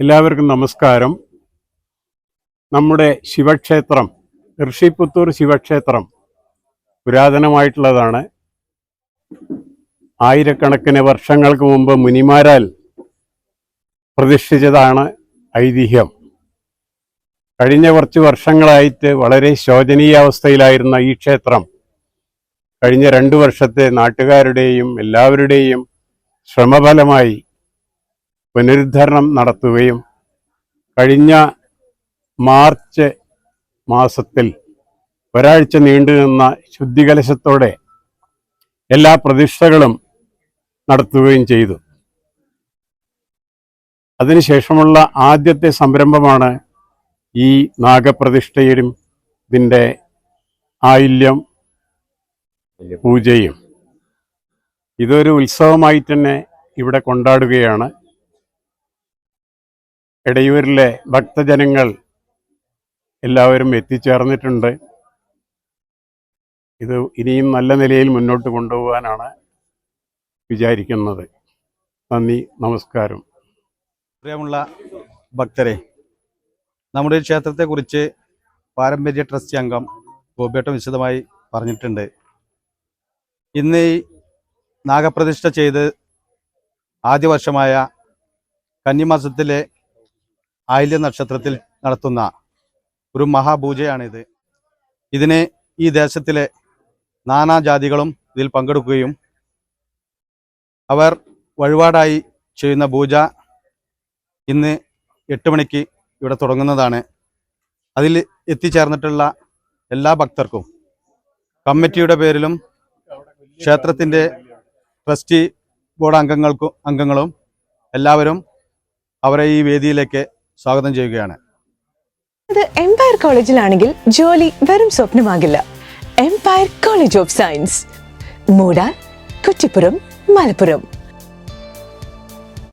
എല്ലാവർക്കും നമസ്കാരം. നമ്മുടെ ശിവക്ഷേത്രം ഋഷിപുത്തൂർ ശിവക്ഷേത്രം പുരാതനമായിട്ടുള്ളതാണ്. ആയിരക്കണക്കിന് വർഷങ്ങൾക്ക് മുമ്പ് മുനിമാരാൽ പ്രതിഷ്ഠിച്ചതാണ് ഐതിഹ്യം. കഴിഞ്ഞ കുറച്ച് വർഷങ്ങളായിട്ട് വളരെ ശോചനീയാവസ്ഥയിലായിരുന്ന ഈ ക്ഷേത്രം കഴിഞ്ഞ രണ്ടു വർഷത്തെ നാട്ടുകാരുടെയും എല്ലാവരുടെയും ശ്രമഫലമായി പുനരുദ്ധരണം നടത്തുകയും കഴിഞ്ഞ മാർച്ച് മാസത്തിൽ ഒരാഴ്ച നീണ്ടുനിന്ന ശുദ്ധികലശത്തോടെ എല്ലാ പ്രതിഷ്ഠകളും നടത്തുകയും ചെയ്തു. അതിനുശേഷമുള്ള ആദ്യത്തെ സംരംഭമാണ് ഈ നാഗപ്രതിഷ്ഠയും ഇതിന്റെ ആയില്യം പൂജയും. ഇതൊരു ഉത്സവമായി തന്നെ ഇവിടെ കൊണ്ടാടുകയാണ്. ഇടയൂരിലെ ഭക്തജനങ്ങൾ എല്ലാവരും എത്തിച്ചേർന്നിട്ടുണ്ട്. ഇത് ഇനിയും നല്ല നിലയിൽ മുന്നോട്ട് കൊണ്ടുപോകാനാണ് വിചാരിക്കുന്നത്. നന്ദി നമസ്കാരം. പ്രിയമുള്ള ഭക്തരെ നമ്മുടെ ക്ഷേത്രത്തെക്കുറിച്ച് പാരമ്പര്യ ട്രസ്റ്റ് അംഗം ഗോപേട്ടം വിശദമായി പറഞ്ഞിട്ടുണ്ട്. ഇന്ന് നാഗപ്രതിഷ്ഠ ചെയ്ത് ആദ്യ വർഷമായ കന്നിമാസത്തിലെ ആയില്യ നക്ഷത്രത്തിൽ നടത്തുന്ന ഒരു മഹാപൂജയാണിത്. ഇതിനെ ഈ ദേശത്തിലെ നാനാജാതികളും ഇതിൽ പങ്കെടുക്കുകയും അവർ വഴിപാടായി ചെയ്യുന്ന പൂജ ഇന്ന് എട്ട് മണിക്ക് ഇവിടെ തുടങ്ങുന്നതാണ്. അതിൽ എത്തിച്ചേർന്നിട്ടുള്ള എല്ലാ ഭക്തർക്കും കമ്മിറ്റിയുടെ പേരിലും ക്ഷേത്രത്തിന്റെ ട്രസ്റ്റി ബോർഡ് അംഗങ്ങൾക്കും അംഗങ്ങളും എല്ലാവരും അവരെ ഈ വേദിയിലേക്ക് സ്വാഗതം ചെയ്യുകയാണ്. ഇത് എംപയർ കോളേജിലാണെങ്കിൽ ജോലി വെറും സ്വപ്നമാകില്ല. എംപയർ കോളേജ് ഓഫ് സയൻസ് മൂടാൻ കുറ്റിപ്പുറം മലപ്പുറം.